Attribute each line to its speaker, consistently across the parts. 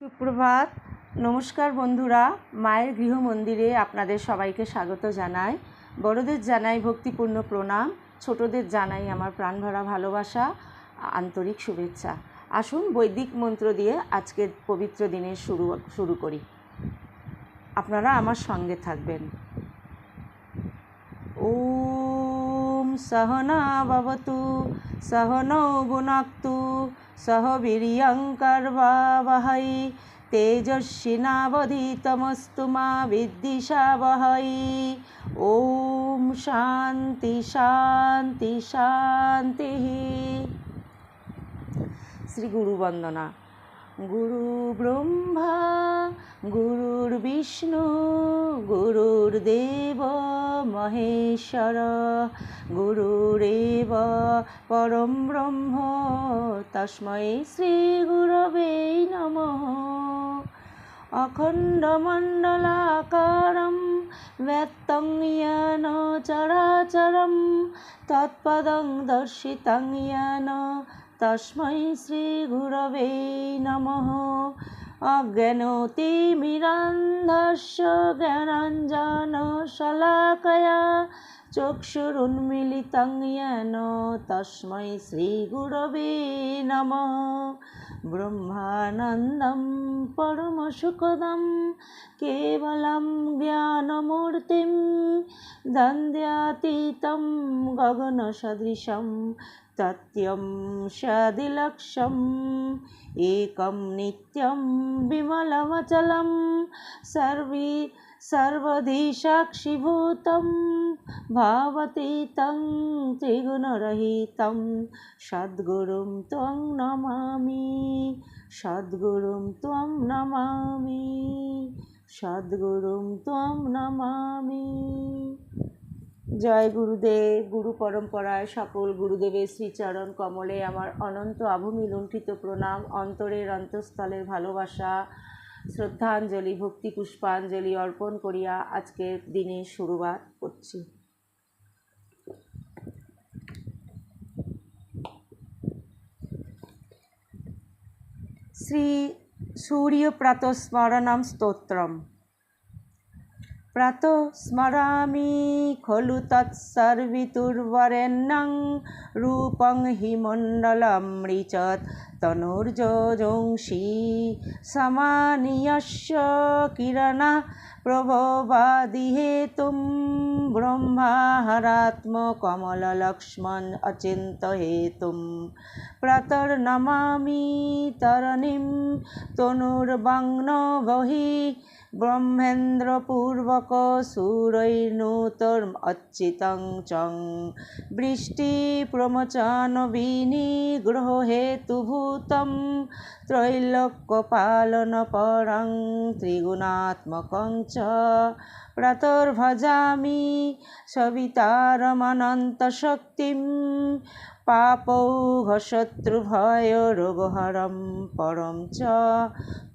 Speaker 1: সুপ্রভাত। নমস্কার বন্ধুরা, মায়ের গৃহমন্দিরে আপনাদের সবাইকে স্বাগত জানাই। বড়দের জানাই ভক্তিপূর্ণ প্রণাম, ছোটদের জানাই আমার প্রাণভরা ভালোবাসা, আন্তরিক শুভেচ্ছা। আসুন বৈদিক মন্ত্র দিয়ে আজকের পবিত্র দিনের শুরু শুরু করি। আপনারা আমার সঙ্গে থাকবেন। ও সহনা ভবতু, সহনৌ গুণাক্তু সহ বীর্যঙ্কর্বাবহৈ তেজস্বিনাবধিতমস্তু মা বিদ্বিষাবহৈ ওম শান্তি শান্তি শান্তি। শ্রী গুরু বন্দনা গুরু ব্রহ্মা, গুরুর বিষ্ণু, গুরুর দেব মহেশ্বর গুরুরেব পরম ব্রহ্ম তস্মৈ শ্রী গুরবে নম। অখণ্ডমণ্ডলাকারম ব্যক্তং ইয়ান চরাচরম, তৎপদং দর্শিতং ইয়ান तस्मै श्रीगुरवे नमः अज्ञानोतिमिरान्धस्य ज्ञानाञ्जनशलाकया चक्षुरुन्मिलितं येन तस्मै श्रीगुरवे नमः ब्रह्मानन्दं परमसुखदं केवलं ज्ञानमूर्तिं दन्द्यातीतं गगनसदृशं तत्यं सदिलक्षम् एकं नित्यं विमलमचलं सर्वे सर्वधि साक्षिभूतं भावतीतं त्रिगुणरहितं सद्गुरुं त्वं नमामि सद्गुरुं त्वं नमामि সদ্গুরুম ত্বম নমামি জয় গুরুদেব, গুরু পরম্পরায় সকল গুরুদেবের শ্রীচরণ কমলে আমার অনন্ত আভূমি লুণ্ঠিত প্রণাম, অন্তরের অন্তঃস্থলের ভালোবাসা, শ্রদ্ধাঞ্জলি, ভক্তি পুষ্পাঞ্জলি অর্পণ করিয়া আজকের দিনে শুরুবাত করছি। শ্রী প্রাত স্মরামি খলু তৎসর্বিতুর্বরেণ্যং রূপং হিমণ্ডলমৃচৎ তনুর্যোজংশী সমানিয়স্য কিরণা প্রভবাদিহেতুম ব্রহ্মাহারাত্মকমললক্ষ্মণ অচিন্তহেতুম প্রাতর্নমামি তরণিম তনুর্বাংন ব্রহ্মেন্দ্রপূর্বক সুরৈর্নূতর অচ্যুতং চং। বৃষ্টি প্রমোচন বিনিগ্রহ হেতুভূত ত্রৈলোক্য পালন পরং ত্রিগুণাত্মকং চ। প্রাতর্ভজামি সবিতারমনন্তশক্তিম। পাপৌঘশত্রুভয়রোগহরম পরম চ ং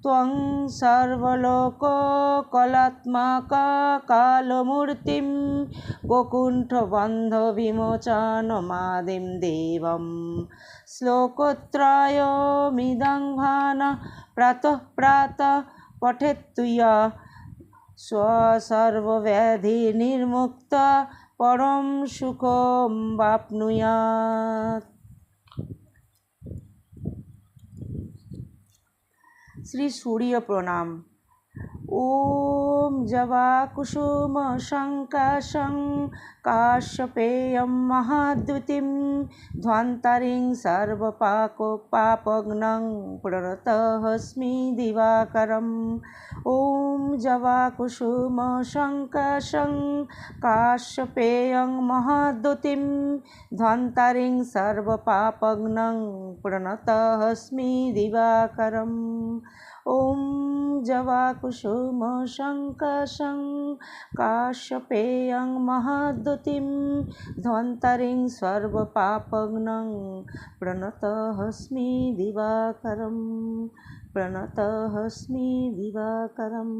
Speaker 1: ত্বং সর্বলোককলাত্মাক কালমূর্তিম গোকুণ্ঠবন্ধ বিমোচনমাদিম দেবম। শ্লোকত্রয়মিদং ভান প্রাতঃ প্রাত পঠেত্তুয়া। স্বসর্বব্যাধি নির্মুক্ত পরম সুখম বাপনুয়াত শ্রী সূর্য প্রণাম। ॐ जवाकुसुमशङ्काशं काश्यपेयं महाद्युतिं ध्वान्तरिं सर्वपाकोपापग्नं प्रणतस्मि दिवाकरम् ॐ जवाकुसुमशङ्काशं काश्यपेयं महाद्युतिं ध्वान्तरिं सर्वपापग्नं प्रणतस्मि दिवाकरम् ॐ जवाकुसुमशङ्कशं काश्यपेयं महाद्युतिं ध्वन्तरिं सर्वपापग्नं प्रणतस्मि दिवाकरं प्रणतस्मि दिवाकरम्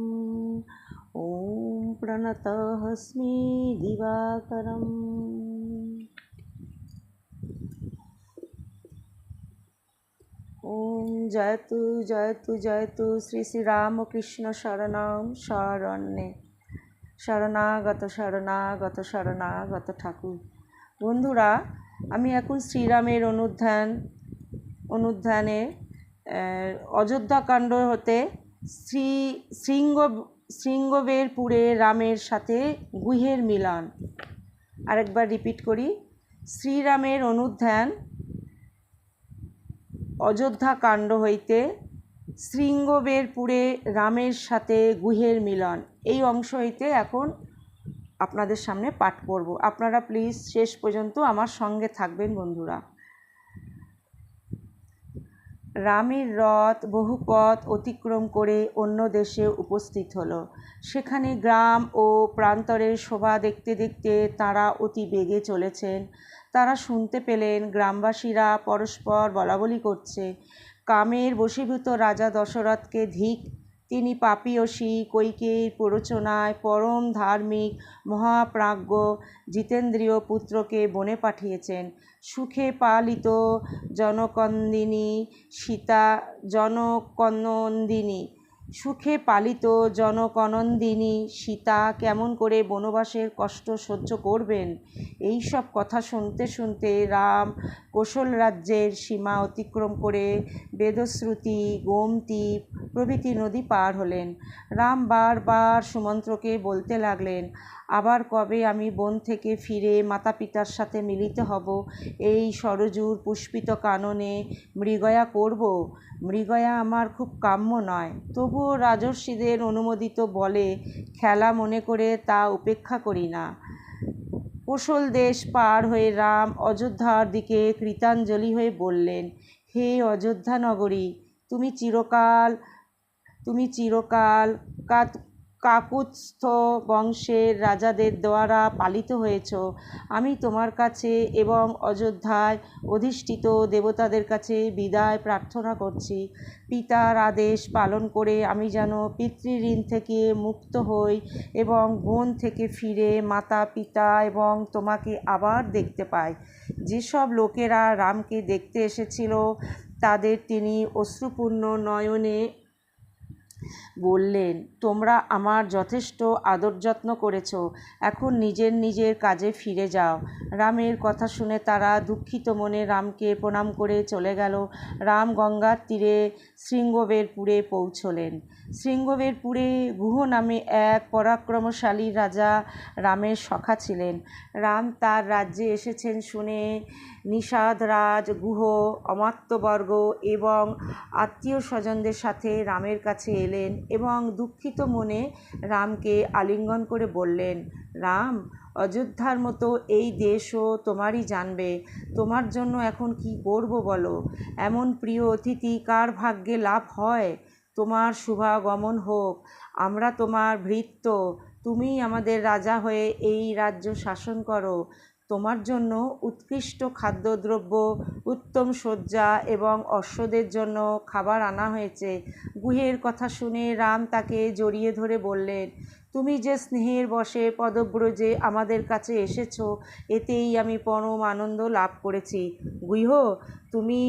Speaker 1: ॐ प्रणतस्मि दिवाकरम् ওম জয়তু জয়তু জয়তু, শ্রী শ্রী রামকৃষ্ণ শরণম শরণ্যে। শরণাগত শরণাগত শরণাগত ঠাকুর। বন্ধুরা, আমি এখন শ্রীরামের অনুধ্যান, অনুধ্যানে অযোধ্যাকাণ্ড হতে শ্রী শৃঙ্গ, শৃঙ্গবেরপুরে রামের সাথে গুহের মিলন। আরেকবার রিপিট করি, শ্রীরামের অনুধ্যান অযোধ্যা কাণ্ড হইতে শৃঙ্গবেরপুরে রামের সাথে গুহের মিলন। এই অংশ হইতে এখন আপনাদের সামনে পাঠ করব। আপনারা প্লিজ শেষ পর্যন্ত আমার সঙ্গে থাকবেন বন্ধুরা। রামের রথ বহু পথ অতিক্রম করে অন্য দেশে উপস্থিত হলো। সেখানে গ্রাম ও প্রান্তরের শোভা দেখতে দেখতে তারা অতি বেগে চলেছেন। তারা শুনতে পেলেন, গ্রামবাসীরা পরস্পর বলাবলি করছে। কামের বশীভূত রাজা দশরথকে ধিক, তিনি পাপীয়সী কৈকেয়ীর প্ররোচনায় পরম ধার্মিক মহাপ্রাজ্ঞ জিতেন্দ্রীয় পুত্রকে বনে পাঠিয়েছেন। সুখে পালিত জনকন্দিনী সীতা জনকনন্দিনী সুখে পালিত জনকনন্দিনী সীতা কেমন করে বনবাসের কষ্ট সহ্য করবেন? এই সব কথা শুনতে শুনতে রাম কোশল রাজ্যের সীমা অতিক্রম করে বেদশ্রুতি, গোমতী প্রভৃতি নদী পার হলেন। রাম বারবার সুমন্ত্রকে বলতে লাগলেন আবার কবে আমি বন থেকে ফিরে মাতা পিতার সাথে মিলিত হব? এই সরজুর পুষ্পিত কাননে মৃগয়া করব? মৃগয়া আমার খুব কাম্য নয়। তবুও রাজর্ষিদের অনুমোদিত বলে খেলা মনে করে তা উপেক্ষা করি না। কোশল দেশ পার হয়ে রাম অযোধ্যার দিকে কৃতাঞ্জলি হয়ে বললেন, হে অযোধ্যা নগরী তুমি চিরকাল তুমি চিরকাল কাত কাকুৎস্থ বংশের রাজাদের দ্বারা পালিত হয়েছ। আমি তোমার কাছে এবং অযোধ্যায় অধিষ্ঠিত দেবতাদের কাছে বিদায় প্রার্থনা করছি। পিতার আদেশ পালন করে আমি যেন পিতৃঋণ থেকে মুক্ত হই এবং বন থেকে ফিরে মাতা, পিতা এবং তোমাকে আবার দেখতে পাই। যেসব লোকেরা রামকে দেখতে এসেছিল, তাদের তিনি অশ্রুপূর্ণ নয়নে বললেন, তোমরা আমার যথেষ্ট আদর যত্ন করেছ, এখন নিজের নিজের কাজে ফিরে যাও। রামের কথা শুনে তারা দুঃখিত মনে রামকে প্রণাম করে চলে গেল। রাম গঙ্গার তীরে শৃঙ্গবেরপুরে পৌঁছলেন। শৃঙ্গবেরপুরে গুহ নামে এক পরাক্রমশালী রাজা রামের সখা ছিলেন। রাম তার রাজ্যে এসেছেন শুনে নিষাদ রাজ, গুহ, অমাত্যবর্গ এবং আত্মীয় স্বজনদের সাথে রামের কাছে এলেন এবং দুঃখিত মনে রামকে আলিঙ্গন করে বললেন, রাম, অযোধ্যার মতো এই দেশও তোমারই জানবে। তোমার জন্য এখন কি করব বলো? এমন প্রিয় অতিথি কার ভাগ্যে লাভ হয়? তোমার শুভাগমন হোক। আমরা তোমার ভৃত্য, তুমি আমাদের রাজা হয়ে এই রাজ্য শাসন করো। তোমার জন্য উৎকৃষ্ট খাদ্যদ্রব্য, উত্তম শয্যা এবং অশ্বদের জন্য খাবার আনা হয়েছে। গুহের কথা শুনে রাম তাকে জড়িয়ে ধরে বললেন, তুমি যে স্নেহের বশে পদব্রজে আমাদের কাছে এসেছ, এতেই আমি পরম আনন্দ লাভ করেছি। গুহ, তুমি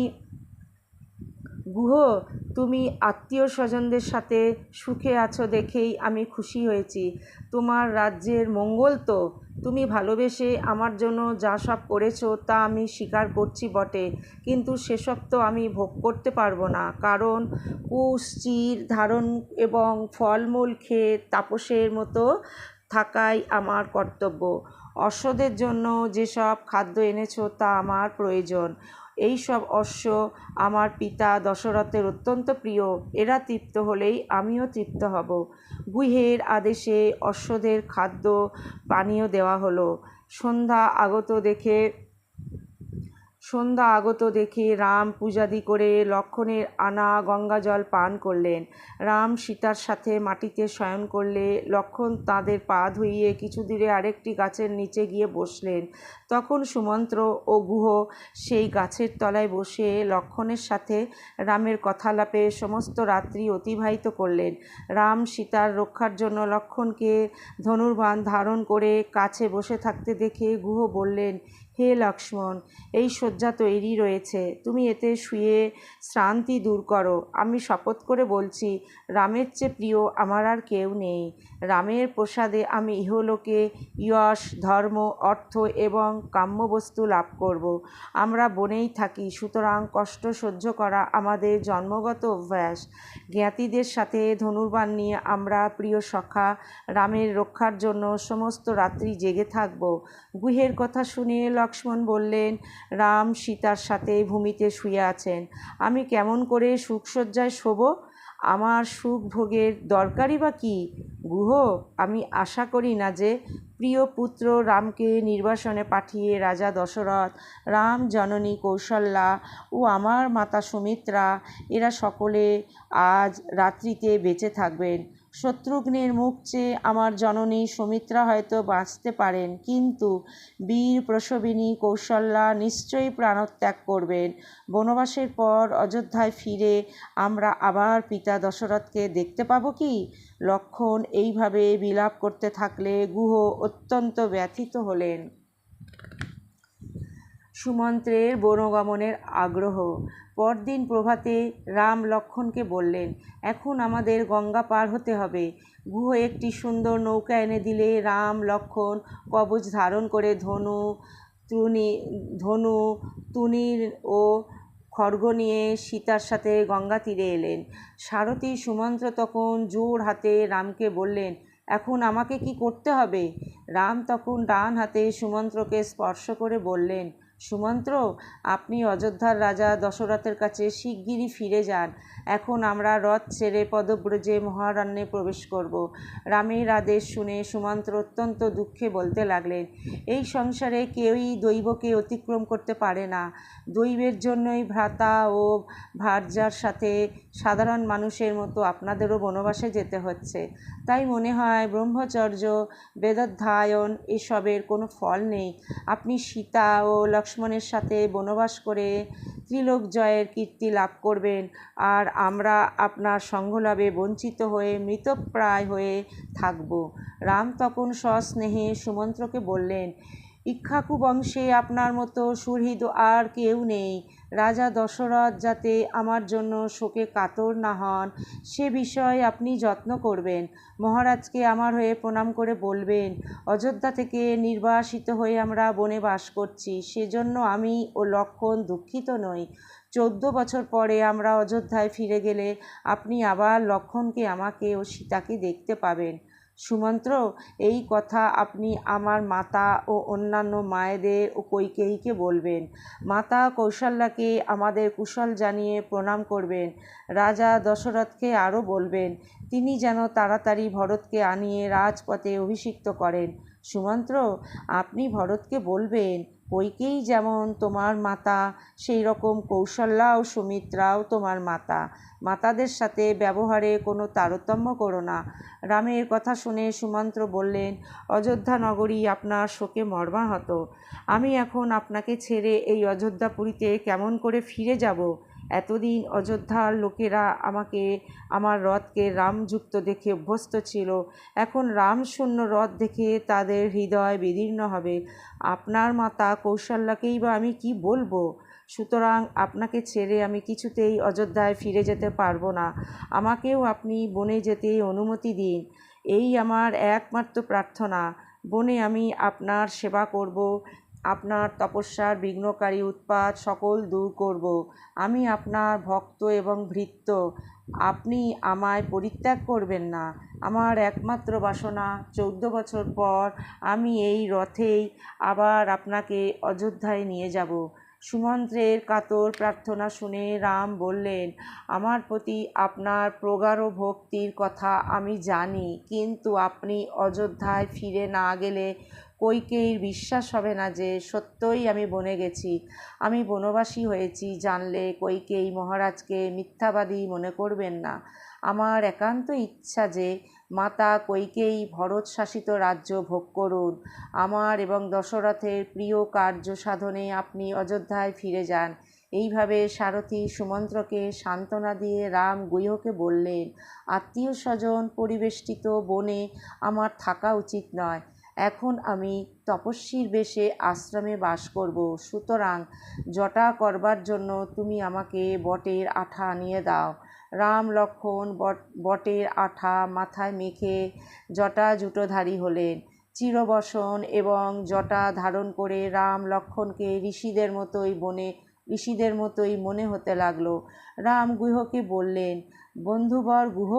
Speaker 1: গুহ, তুমি আত্মীয় স্বজনদের সাথে সুখে আছো দেখেই আমি খুশি হয়েছি। তোমার রাজ্যের মঙ্গল তো। তুমি ভালোবেসে আমার জন্য যা সব করেছ তা আমি স্বীকার করছি বটে। কিন্তু সেসব তো আমি ভোগ করতে পারব না। কারণ কুশ, চির ধারণ এবং ফলমূল খেয়ে তাপসের মতো থাকাই আমার কর্তব্য। অশ্বদের জন্য যেসব খাদ্য এনেছো তা আমার প্রয়োজন। এই সব অশ্ব আমার পিতা দশরথের অত্যন্ত প্রিয়। এরা তৃপ্ত হলেই আমিও তৃপ্ত হব। গুহের আদেশে অশ্বদের খাদ্য পানীয় দেওয়া হলো। সন্ধ্যা আগত দেখে সন্ধ্যা আগত দেখে রাম পূজাদি করে লক্ষণের আনা গঙ্গা জল পান করলেন। রাম সীতার সাথে মাটিতে শয়ন করলে লক্ষণ তাদের পা ধুইয়ে কিছু দূরে আরেকটি গাছের নিচে গিয়ে বসলেন। তখন সুমন্ত্র ও গুহ সেই গাছের তলায় বসে লক্ষণের সাথে রামের কথালাপে সমস্ত রাত্রি অতিবাহিত করলেন। রাম সীতার রক্ষার জন্য লক্ষণকে ধনুর্বাণ ধারণ করে কাছে বসে থাকতে দেখে গুহ বললেন হে লক্ষ্মণ, এই শয্যা তৈরি রয়েছে। তুমি এতে শুয়ে শ্রান্তি দূর করো। আমি শপথ করে বলছি, রামের চেয়ে প্রিয় আমার আর কেউ নেই। রামের প্রসাদে আমি ইহলোকে যশ ধর্ম, অর্থ এবং কাম্যবস্তু লাভ করব। আমরা বনেই থাকি, সুতরাং কষ্ট সহ্য করা আমাদের জন্মগত অভ্যাস। জ্ঞাতিদের সাথে ধনুর্বাণ নিয়ে আমরা প্রিয় সখা, রামের রক্ষার জন্য সমস্ত রাত্রি জেগে থাকব। গুহের কথা শুনে লক্ষ্মণ বললেন, রাম সীতার সাথে ভূমিতে শুয়ে আছেন। আমি কেমন করে সুখসজ্জায় শোব? আমার সুখ ভোগের দরকারই বা কী? গুহ, আমি আশা করি না যে প্রিয় পুত্র রামকে নির্বাসনে পাঠিয়ে রাজা দশরথ, রাম জননী কৌশল্যা ও আমার মাতা সুমিত্রা, এরা সকলে আজ রাত্রিতে বেঁচে থাকবেন। শত্রুঘ্নের মুখ চেয়ে আমার জননী সুমিত্রা হয়তো বাঁচতে পারেন, কিন্তু বীর প্রসবিনী কৌশল্যা নিশ্চয়ই প্রাণত্যাগ করবেন। বনবাসের পর অযোধ্যায় ফিরে আমরা আবার পিতা দশরথকে দেখতে পাবো কি? লক্ষণ এইভাবে বিলাপ করতে থাকলে গুহ অত্যন্ত ব্যথিত হলেন। সুমন্ত্রের বনগমনের আগ্রহ। পরদিন প্রভাতে রাম লক্ষণকে বললেন, এখন আমাদের গঙ্গা পার হতে হবে। গুহ একটি সুন্দর নৌকা এনে দিলে রাম লক্ষণ কবচ ধারণ করে ধনু, তুনি, ধনু, তুনির ও খড়গ নিয়ে সীতার সাথে গঙ্গা তীরে এলেন। সারথী সুমন্ত্র তখন জোর হাতে রামকে বললেন, এখন আমাকে কি করতে হবে? রাম তখন ডান হাতে সুমন্ত্রকে স্পর্শ করে বললেন সুমন্ত্র আপনি অযোধ্যার রাজা দশরথের কাছে শিগগিরই ফিরে যান। এখন আমরা রথ ছেড়ে পদব্রজে মহারণ্যে প্রবেশ করব। রামের আদেশ শুনে সুমন্ত্র অত্যন্ত দুঃখে বলতে লাগলেন, এই সংসারে কেউই দৈবকে অতিক্রম করতে পারে না। দৈবের জন্যই ভ্রাতা ও ভার্যার সাথে সাধারণ মানুষের মতো আপনাদেরও বনবাসে যেতে হচ্ছে। তাই মনে হয় ব্রহ্মচর্য, বেদাধ্যায়ন এসবের কোনো ফল নেই। আপনি সীতা ও লক্ষ্মণের সাথে বনবাস করে ত্রিলোক জয়ের কীর্তি লাভ করবেন। আর আমরা আপনার সঙ্গলাভে বঞ্চিত হয়ে মৃতপ্রায় হয়ে থাকব। রাম তখন সস্নেহে সুমন্ত্রকে বললেন, ইক্ষাকু বংশে আপনার মতো সুহৃদ আর কেউ নেই। রাজা দশরথ যাতে আমার জন্য শোকে কাতর না হন, সে বিষয়ে আপনি যত্ন করবেন। মহারাজকে আমার হয়ে প্রণাম করে বলবেন, অযোধ্যা থেকে নির্বাসিত হয়ে আমরা বনে বাস করছি, সেজন্য আমি ও লক্ষণ দুঃখিত নই। চোদ্দ বছর পরে আমরা অযোধ্যায় ফিরে গেলে আপনি আবার লক্ষণকে আমাকে ও সীতাকে দেখতে পাবেন। সুমন্ত্র, এই কথা আপনি আমার মাতা ও অন্যান্য মায়েদের ও কৈকেয়ীকে বলবেন। মাতা কৌশল্যাকে আমাদের কুশল জানিয়ে প্রণাম করবেন। রাজা দশরথকে আরও বলবেন, তিনি যেন তাড়াতাড়ি ভরতকে আনিয়ে রাজপথে অভিষিক্ত করেন। সুমন্ত্র, আপনি ভরতকে বলবেন কৈকেয়ী যেমন তোমার মাতা সেই রকম কৌশল্যা ও সুমিত্রাও তোমার মাতা। মাতাদের সাথে ব্যবহারে কোনো তারতম্য করো না। রামের কথা শুনে সুমন্ত্র বললেন, অযোধ্যা নগরী আপনার শোকে মর্মাহত। আমি এখন আপনাকে ছেড়ে এই অযোধ্যাপুরীতে কেমন করে ফিরে যাব? এতদিন অযোধ্যার লোকেরা আমাকে, আমার রথকে রামযুক্ত দেখে অভ্যস্ত ছিল। এখন রামশূন্য রথ দেখে তাদের হৃদয় বিদীর্ণ হবে। আপনার মাতা কৌশল্যাকেই বা আমি কি বলব? সুতরাং আপনাকে ছেড়ে আমি কিছুতেই অযোধ্যায় ফিরে যেতে পারব না। আমাকেও আপনি বনে যেতে অনুমতি দিন। এই আমার একমাত্র প্রার্থনা। বনে আমি আপনার সেবা করব। আপনার তপস্যার বিঘ্নকারী উৎপাত সকল দূর করব। আমি আপনার ভক্ত এবং ভৃত্য। আপনি আমায় পরিত্যাগ করবেন না। আমার একমাত্র বাসনা, চৌদ্দ বছর পর আমি এই রথেই আবার আপনাকে অযোধ্যায় নিয়ে যাব। সুমন্ত্রের কাতর প্রার্থনা শুনে রাম বললেন, আমার প্রতি আপনার প্রগাঢ় ভক্তির কথা আমি জানি, কিন্তু আপনি অযোধ্যায় ফিরে না গেলে কৈকেয়ীর বিশ্বাস হবে না যে সত্যই আমি বনে গেছি। আমি বনবাসী হয়েছি, জানলে কৈকেয়ী মহারাজকে মিথ্যাবাদী মনে করবেন না। আমার একান্ত ইচ্ছা যে মাতা কৈকেয়ী ভরত শাসিত রাজ্য ভোগ করুন। আমার এবং দশরথের প্রিয় কার্য সাধনে আপনি অযোধ্যায় ফিরে যান। এইভাবে সারথী সুমন্ত্রকে সান্ত্বনা দিয়ে রাম গুহকে বললেন, আত্মীয় স্বজন পরিবেষ্টিত বনে আমার থাকা উচিত নয়। এখন আমি তপস্বীর বেশে আশ্রমে বাস করব। সুতরাং জটা করবার জন্য তুমি আমাকে বটের আঠা আনিয়ে দাও। রাম লক্ষ্মণ বট বটের আঠা মাথায় মেখে জটা জুটোধারী হলেন। চিরবসন এবং জটা ধারণ করে রাম লক্ষণকে ঋষিদের মতোই বনে ঋষিদের মতোই মনে হতে লাগল। রাম গুহকে বললেন বন্ধুবর গুহ,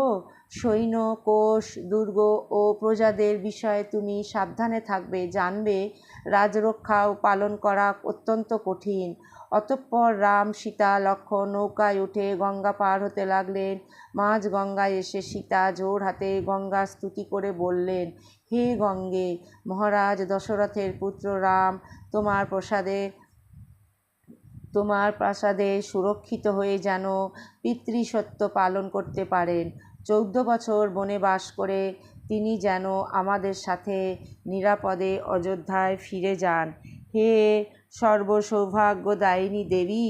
Speaker 1: সৈন্য, কোষ, দুর্গ ও প্রজাদের বিষয়ে তুমি সাবধানে থাকবে, জানবে রাজরক্ষাও পালন করা অত্যন্ত কঠিন। অতঃপর রাম, সীতা লক্ষ্মণ নৌকায় উঠে গঙ্গা পার হতে লাগলেন। মাঝ গঙ্গায় এসে সীতা জোর হাতে গঙ্গা স্তুতি করে বললেন, হে গঙ্গে, মহারাজ দশরথের পুত্র রাম, তোমার প্রসাদে তোমার প্রাসাদে সুরক্ষিত হয়ে যেন পিতৃসত্য পালন করতে পারেন। চৌদ্দ বছর বনে বাস করে তিনি যেন আমাদের সাথে নিরাপদে অযোধ্যায় ফিরে যান। হে সর্বসৌভাগ্যদায়িনী দেবী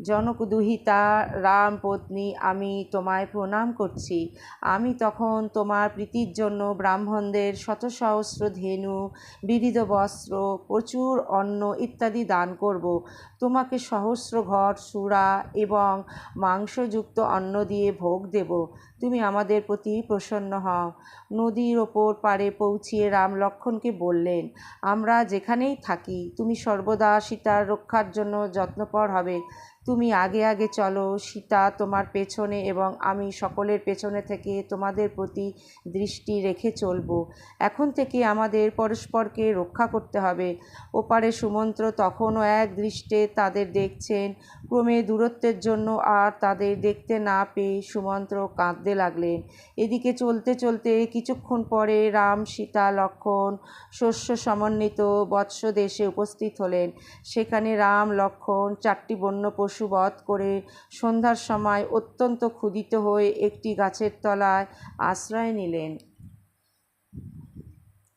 Speaker 1: জনকদুহিতা, রাম পত্নী, আমি তোমায় প্রণাম করছি। আমি তখন তোমার প্রীতির জন্য ব্রাহ্মণদের শত সহস্র ধেনু, বিবিধ বস্ত্র, প্রচুর অন্ন ইত্যাদি দান করব। তোমাকে সহস্র ঘর, সুরা এবং মাংসযুক্ত অন্ন দিয়ে ভোগ দেব। তুমি আমাদের প্রতি প্রসন্ন হও। নদীর ওপর পাড়ে পৌঁছিয়ে রাম লক্ষণকে বললেন, আমরা যেখানেই থাকি, তুমি সর্বদা সীতার রক্ষার জন্য যত্নপর হবে। তুমি আগে আগে চলো, সীতা তোমার পেছনে এবং আমি সকলের পেছনে থেকে তোমাদের প্রতি দৃষ্টি রেখে চলবো। এখন থেকে আমাদের পরস্পরকে রক্ষা করতে হবে। ওপারে সুমন্ত্র তখনও এক দৃষ্টে তাদের দেখছেন। ক্রমে দূরত্বের জন্য আর তাদের দেখতে না পেয়ে সুমন্ত্র কাঁদতে লাগলেন। এদিকে চলতে চলতে কিছুক্ষণ পরে রাম, সীতা, লক্ষণ, শস্য সমন্বিত বৎস দেশে উপস্থিত হলেন। সেখানে রাম, লক্ষণ চারটি বন্য পশু পশু বধ করে সন্ধ্যার সময় অত্যন্ত ক্ষুধিত হয়ে একটি গাছের তলায় আশ্রয় নিলেন।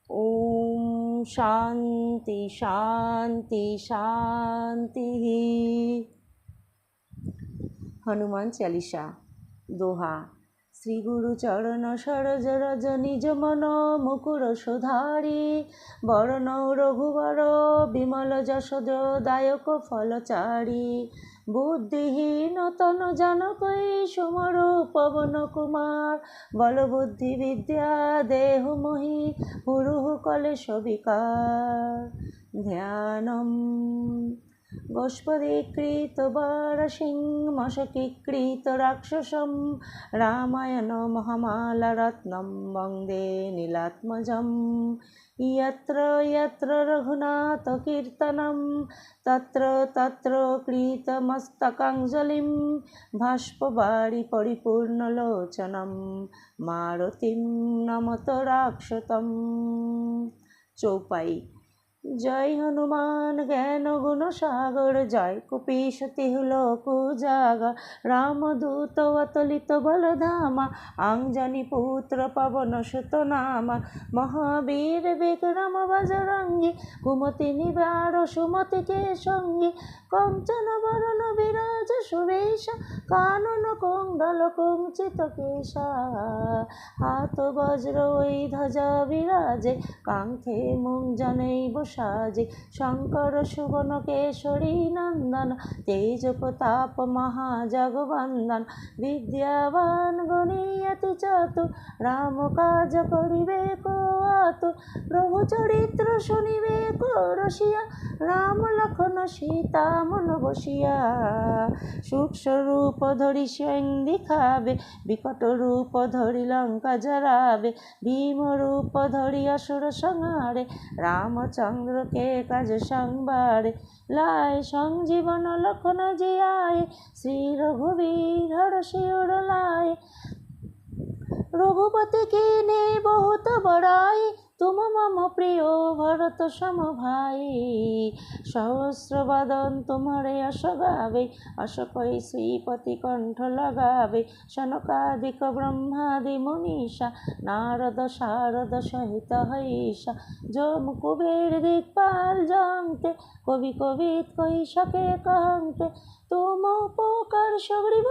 Speaker 1: ওম শান্তি শান্তি শান্তি। হনুমান চালিসা, দোহা। শ্রী গুরু চরণ সরজ রজ নিজ মন মুকুর সুধারি। বরণ রঘুবর বিমল যশোদ দায়ক ফলচারী। বুদ্ধিহীন তন জনকই সুমর পবন কুমার। বল বুদ্ধি বিদ্যা দেহ মহি পুরুহ কলে সবিকার ধ্যানম गोष्पदीकृतवरसिंहमशकीकृतराक्षसं रामायणमहमालरत्नं वन्दे नीलात्मजम् यत्र यत्र रघुनाथकीर्तनं तत्र तत्र कृतमस्तकाञ्जलिं बाष्पवारि परिपूर्णलोचनं मारुतिं नमत राक्षतं चौपाई জয় হনুমান, জ্ঞান গুণ সাগর, জয় কুপিসতি লোক জাগা। রামদূত অতলিত বলধামা আংজানি পুত্র পবন সুত নামা মহাবীর বিক্রম বজরঙ্গী, কুমতি নিবার সুমতি কে সঙ্গী। কঞ্চন বরণ বিরাজ সুবেশ, কানন কুণ্ডল কুঞ্চিত কেশা। হাত বজ্র ওই ধ্বজা বিরাজে কাঙ্ক্ষে মুং জনৈব সাজে। শঙ্কর সুবন কেশরী নন্দন তেজ প্রতাপ মহাজগবন্দন বিদ্যাবান গণীয়তি চতু রাম কাজ করিবে কত প্রভু চরিত্র শুনিবে রসিয়া রাম লক্ষণ সীতা মন বসিয়া। সূক্ষ্ম রূপ ধরি স্বয়ং দেখাবে, বিকট রূপ ধরি লঙ্কা জরাবে ভীম রূপ ধরি অসুর সংহারে রামচন্দ্রকে কাজ সংবার লায় সংজীবন লক্ষণ জিয়ায়, শ্রী রঘুবীর শিউর লায়। রঘুপতি নেই বহুত বড়াই তুম মম প্রিয় ভরত সম ভাই সহস্র বদন তোমারে অশ গাবে অশকই শ্রীপতি কণ্ঠ লাগাবে সনকাদিক ব্রহ্মাদি মনীষা নারদ শারদ সহিত হৈষা যম কুবের দিকপাল জংতে কবি কবিত কই সকে কহংতে
Speaker 2: তোম তোমোপকার সগরিব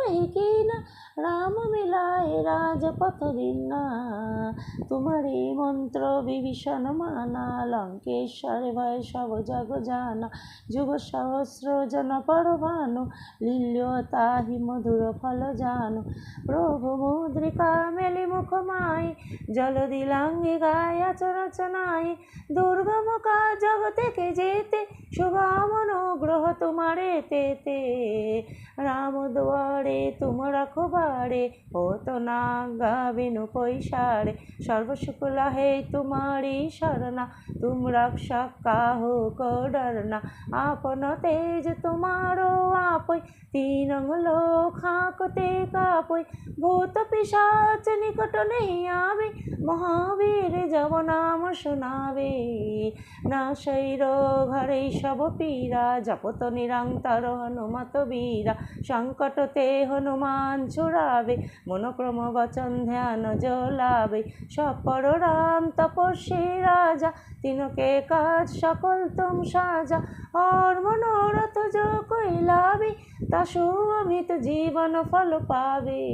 Speaker 2: না রাম মিলায় রাজপথ না তোমার এই মন্ত্র বিভীষণ মানা লঙ্কেশ্বর ভয় সব জগ জানা যুগ সহস্র জন পরমানু লীল্য তাহি মধুর ফল জানু প্রভু মুদ্রিকা মেলি মুখ মাই জল দিলাঙ্গি গায় চরচনাই দুর্গম কাজ জগতে কে যেতে শুভ অনুগ্রহ তোমার তেতে রাম দুয়ারে তোমরা খোবারে ও তো না গাবিনু পৈসারে সর্বশুকুলা হে তোমারি শরণা, তুম রক্ষক কাহু কো ডরনা আপন তেজ তোমারো আপই, তিন লোক হাঁকতে কাপই। ভূত পিসাচ নিকট নেই আবে, মহাবীর জব নাম শোনাবে। না শৈর ঘরে সব পীরা জপত নিরন্তর হনুমত বীরা। সংকটতে হনুমান ছুড়াবে, মনোক্রম বচন ধ্যান জ্বলাবে। সপর রাম তপস্বী রাজা, তিনকে কাজ সকল তুম সাজা। অর মনোরথ যো কৈলাবি তা অমিত জীবন ফল পাবে।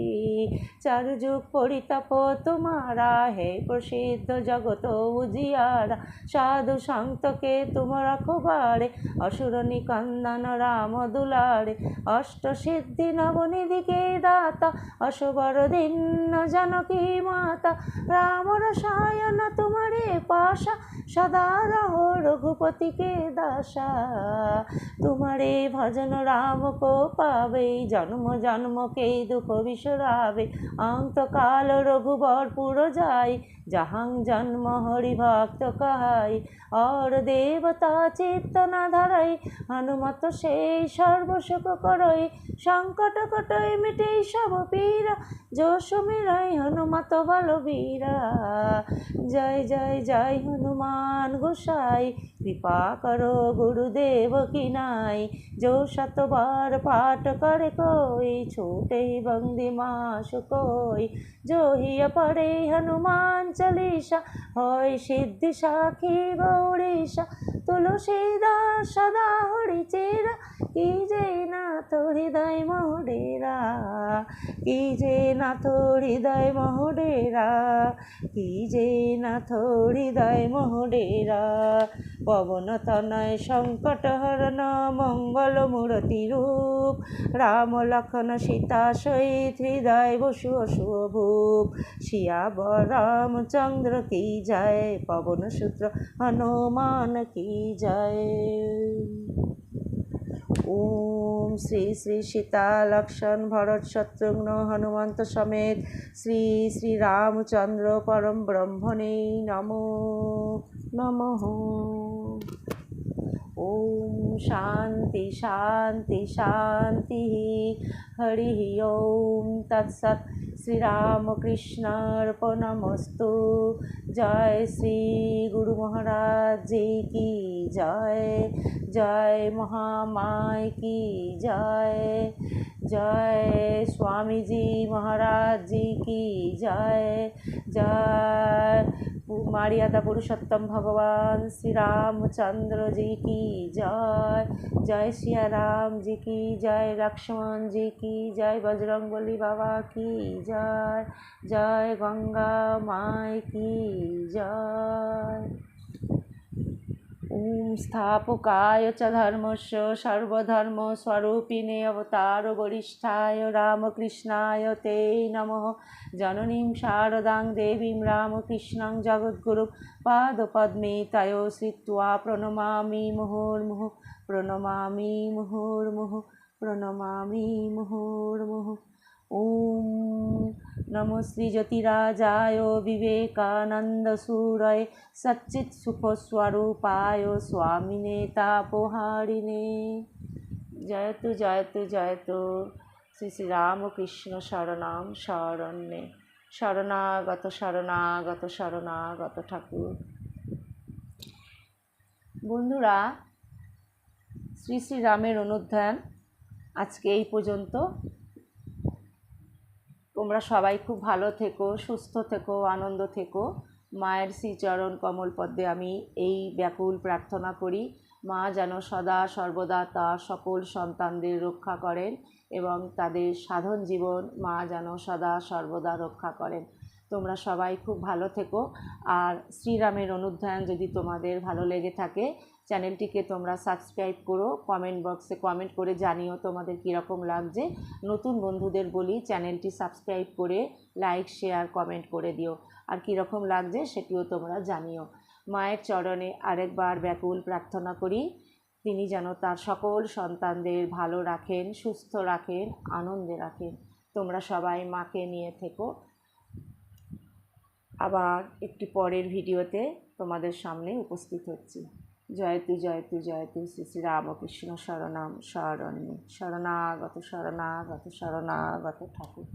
Speaker 2: চারু যুগ পরিতাপ তোমারা, হে প্রসিদ্ধ জগত উজিয়ারা। সাধু সান্তকে তোমরা খুবারে অসুরনি কন্দন রাম দুলারে। অষ্ট সিদ্ধি নবনিধিকে দাতা অশোবর দিন জানকী মাতা। রাম রসায়ন তোমারে পাশা, সদা রহ রঘুপতিকে দাসা। তোমারে ভজন রাম কো পাবে জন্ম জন্মকে দুঃখ বিসরাবে অন্তকাল রঘুবর পুর যায়, জাহাং জন্ম হরি ভক্ত কাহাই। অর দেবতা চিত্ত না ধরাই, হনুমত সেই সর্বসুখ করই সংকট কটই মিটেই সব পীরা যশমিরাই হনুমত বলবীরা। জয় জয় জয় হনুমান গোসাই, কৃপা করো গুরুদেব কি নাই। যো শতবার পাঠ করে কই, ছোটে বন্দি মাস কই যো হিয়া পড়ে হনুমান চলিসা হয় সিদ্ধি সাখী গৌরীশা। তুলসী দাস সদা হরি চেরা, কি যে নাথ হৃদয় মহডেরা? কি যে নাথ হৃদয় মহডেরা? কি যে নাথ হৃদয় মহডেরা? পবন তনয়, সংকট হরণ, মঙ্গল মূরতি রূপ। রাম লক্ষণ, সীতা সহিত হৃদয় বসু অশুভ ভূপ শিয়াবর রামচন্দ্র কি যায় পবন সূত্র, হনুমান কি যায় ওম শ্রী শ্রী সীতা লক্ষণ ভরত শত্রুঘ্ন হনুমন্ত সমেত শ্রী শ্রী রামচন্দ্র পরম ব্রহ্মণে নম, নমঃ। ॐ शान्ति शान्ति शान्तिः हरिः ॐ तत्सत् श्रीरामकृष्णार्पणमस्तु जय श्री गुरु महाराज जी की जय जय महामाय की जय जय स्वामी जी महाराज जी की जय जय মারিয়াদা পুরুষোত্তম ভগবান শ্রীরামচন্দ্রজি কি জয়। জয় জি কি জয় লক্ষ্মণজি কি জয় বজরঙ্গলি বাবা কি জয়। জয় গঙ্গা মায় কি জয়। ওম স্থাপকায় চ ধর্মস্য সর্বধর্ম স্বরূপিণে অবতার বরিষ্ঠায় রামকৃষ্ণায় তে নম জননীম শারদাং দেবীম রামকৃষ্ণং জগদ্গুরু পাদ পদ্মে তয় শ্রিত্বা প্রণমামি মুহুর্মুহ প্রণমামি মুহুর্মুহ প্রণমামি মুহুর্মুহ ওম নমো শ্রীজ্যোতিরাজায় বিবেকানন্দসূরয় সচ্চিৎ সুখস্বরূপায় স্বামিনে তাপহারিণে জয়তু জয়তু জয়তু শ্রী শ্রী রামকৃষ্ণ শরণাম শরণ্যে শরণাগত শরণাগত শরণাগত ঠাকুর বন্ধুরা, শ্রী শ্রী রামের অনুধ্যান আজকে এই পর্যন্ত। তোমরা সবাই খুব ভালো থেকো, সুস্থ থেকো, আনন্দ থেকো। মায়ের শ্রীচরণ কমল পদ্মে আমি এই ব্যাকুল প্রার্থনা করি। মা যেন সদা সর্বদা তার সকল সন্তানদের রক্ষা করেন এবং তাদের সাধন জীবন মা যেন সদা সর্বদা রক্ষা করেন। তোমরা সবাই খুব ভালো থেকো। আর শ্রীরামের অনুধ্যান যদি তোমাদের ভালো লেগে থাকে চ্যানেলটিকে তোমরা সাবস্ক্রাইব করো কমেন্ট বক্সে কমেন্ট করে জানিও তোমাদের কীরকম লাগছে। নতুন বন্ধুদের বলি, চ্যানেলটি সাবস্ক্রাইব করে লাইক শেয়ার কমেন্ট করে দিও। আর কীরকম লাগছে সেটিও তোমরা জানিও। মায়ের চরণে আরেকবার ব্যাকুল প্রার্থনা করি, তিনি যেন তার সকল সন্তানদের ভালো রাখেন, সুস্থ রাখেন, আনন্দে রাখেন। তোমরা সবাই মাকে নিয়ে থেকো। আবার একটি পরের ভিডিওতে তোমাদের সামনে উপস্থিত হচ্ছি। জয়তু জয়তি জয়তি শ্রী শ্রী রামকৃষ্ণ শরণাম শরণ্যে শরণাগত শরণাগত শরণাগত ঠাকুর।